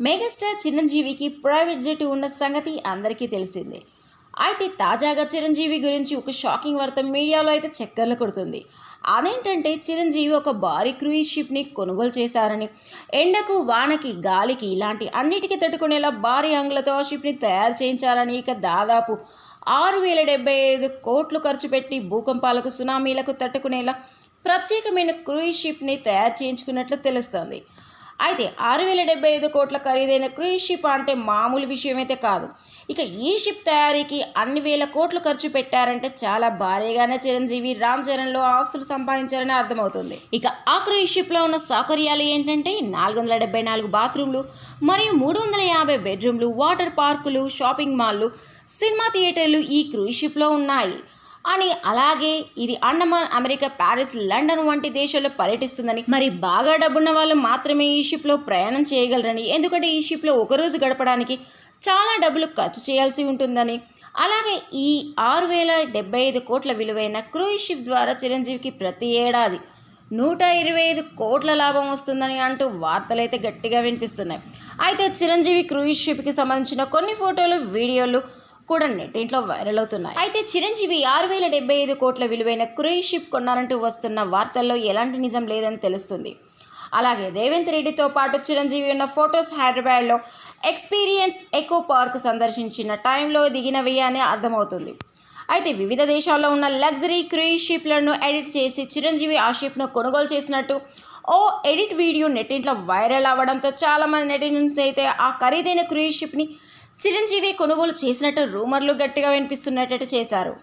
Megastar చిరంజీవికి private jet ఉన్న సంగతి అందరికీ తెలిసిందే. అయితే తాజాగా చిరంజీవి గురించి ఒక షాకింగ్ వార్త మీడియాలో అయితే చక్కర్లు కొడుతుంది. అదేంటంటే చిరంజీవి ఒక భారీ క్రూయిజ్ షిప్ని కొనుగోలు చేశారని ఎండకు వానకి గాలికి ఇలాంటి అన్నిటికీ తట్టుకునేలా భారీ అంగులతో ఆ షిప్ని తయారు చేయించారని ఇక దాదాపు ఆరు వేల డెబ్బై ఐదు కోట్లు ఖర్చు పెట్టి భూకంపాలకు సునామీలకు తట్టుకునేలా ప్రత్యేకమైన క్రూయిజ్ షిప్ని తయారు చేయించుకున్నట్లు తెలుస్తోంది. అయితే ఆరు వేల డెబ్బై ఐదు కోట్ల ఖరీదైన క్రూయిజ్ షిప్ అంటే మామూలు విషయమైతే కాదు. ఇక ఈ షిప్ తయారీకి అన్ని వేల కోట్లు ఖర్చు పెట్టారంటే చాలా భారీగానే చిరంజీవి రామ్ చరణ్లో ఆస్తులు సంపాదించారని అర్థమవుతుంది. ఇక ఆ క్రూయిజ్ షిప్లో ఉన్న సౌకర్యాలు ఏంటంటే నాలుగు వందల డెబ్బై నాలుగు బాత్రూమ్లు మరియు మూడు వందల యాభై బెడ్రూమ్లు వాటర్ పార్కులు షాపింగ్ మాల్లు సినిమా థియేటర్లు ఈ క్రూయిజ్ షిప్లో ఉన్నాయి. అని అలాగే ఇది అండమాన్ అమెరికా ప్యారిస్ లండన్ వంటి దేశాల్లో పర్యటిస్తుందని. మరి బాగా డబ్బున్న వాళ్ళు మాత్రమే ఈ షిప్లో ప్రయాణం చేయగలరని. ఎందుకంటే ఈ షిప్లో ఒకరోజు గడపడానికి చాలా డబ్బులు ఖర్చు చేయాల్సి ఉంటుందని. అలాగే ఈ ఆరు వేల డెబ్బై ఐదు కోట్ల విలువైన క్రూయిజ్ షిప్ ద్వారా చిరంజీవికి ప్రతి ఏడాది నూట ఇరవై ఐదు కోట్ల లాభం వస్తుందని అంటూ వార్తలైతే గట్టిగా వినిపిస్తున్నాయి. అయితే చిరంజీవి క్రూయిజ్ షిప్కి సంబంధించిన కొన్ని ఫోటోలు వీడియోలు కూడా నెట్టింట్లో వైరల్ అవుతున్నాయి. అయితే చిరంజీవి ఆరు వేల డెబ్బై ఐదు కోట్ల విలువైన క్రూయిజ్ షిప్ కొన్నారంటూ వస్తున్న వార్తల్లో ఎలాంటి నిజం లేదని తెలుస్తుంది. అలాగే రేవంత్ రెడ్డితో పాటు చిరంజీవి ఉన్న ఫొటోస్ హైదరాబాద్లో ఎక్స్పీరియన్స్ ఎకో పార్క్ సందర్శించిన టైంలో దిగినవి అని అర్థమవుతుంది. అయితే వివిధ దేశాల్లో ఉన్న లగ్జరీ క్రూయిజ్ షిప్లను ఎడిట్ చేసి చిరంజీవి ఆ షిప్ను కొనుగోలు చేసినట్టు ఓ ఎడిట్ వీడియో నెట్టింట్లో వైరల్ అవ్వడంతో చాలామంది నెటిజన్స్ అయితే ఆ ఖరీదైన క్రూయిజ్ షిప్ని చిరంజీవి కొనుగోలు చేసినట్టు రూమర్లు గట్టిగా వినిపిస్తున్నట్టు చేశారు.